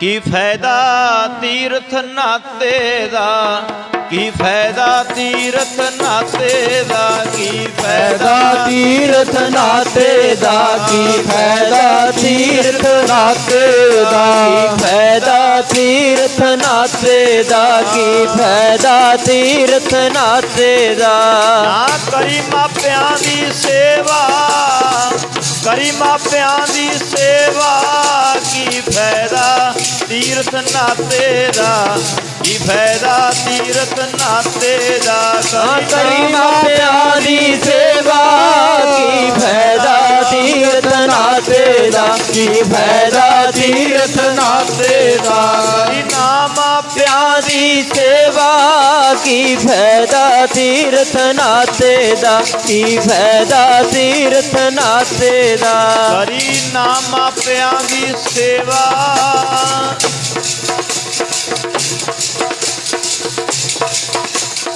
ਕੀ ਫਾਇਦਾ ਤੀਰਥ ਨਾਤੇ ਦਾ? ਕੀ ਫਾਇਦਾ ਤੀਰਥ ਨਾਤੇ ਦਾ? ਕੀ ਫਾਇਦਾ ਤੀਰਥ ਨਾਤੇ ਦਾ? ਕੀ ਫਾਇਦਾ ਤੀਰਥ ਨਾਤੇ ਦਾ? ਕੀ ਫਾਇਦਾ ਤੀਰਥ ਨਾਤੇ ਦਾ? ਕੀ ਫਾਇਦਾ ਤੀਰਥ ਨਾਤੇ ਦਾ? ਨਾ ਕਰੀ ਮਾਪਿਆਂ ਦੀ ਸੇਵਾ, ਕਰੀ ਮਾਪਿਆਂ ਦੀ ਸੇਵਾ, ਕੀ ਫਾਇਦਾ ਤੀਰਥ ਨਾਤੇ ਦਾ ਕੀ ਫਾਇਦਾ ਤੀਰਥ ਨਾਤੇ ਦਾ? ਕਰੀ ਮਾਪਿਆਂ ਦੀ ਸੇਵਾ ਕੀ ਫਾਇਦਾ ਤੀਰਥ ਨਾਤੇ ਦਾ? ਕੀ ਫਾਇਦਾ ਤੀਰਥ ਨਾਤੇ ਦਾ? ਕਰੀ ਨਾ ਮਾਪਿਆਂ ਪਿਆਂ ਦੀ ਸੇਵਾ ਕੀ ਫਾਇਦਾ ਤੀਰਥ ਨਾਤੇ ਦਾ? ਕੀ ਫਾਇਦਾ ਤੀਰਥ ਨਾਤੇ ਦਾ? ਕਰੀ ਨਾ ਮਾਪਿਆਂ ਦੀ ਸੇਵਾ।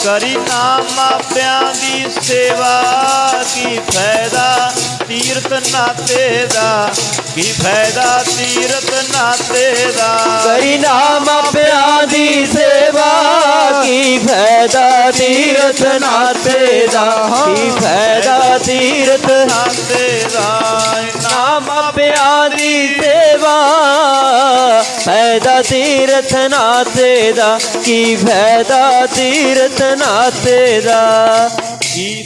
ਕਰੀ ਨਾ ਮਾਪਿਆਂ ਦੀ ਸੇਵਾ। ਕੀ ਫਾਇਦਾ ਤੀਰਥ ਨਾਤੇ ਦਾ? ਕੀ ਫਾਇਦਾ ਤੀਰਥ ਨਾਤੇ ਦਾ? ਕਰੀ ਨਾਮ ਤੀਰਥ ਨਾਤੇ ਦਾ ਕੀ ਫਾਇਦਾ ਤੀਰਥ ਨਾਤੇ ਦਾ ਨਾਮ ਪਿਆਂ ਦੀ ਸੇਵਾ ਫਾਇਦਾ ਤੀਰਥ ਨਾਤੇ ਦਾ ਕੀ ਫਾਇਦਾ ਤੀਰਥ ਨਾਤੇ ਦਾ ਕੀ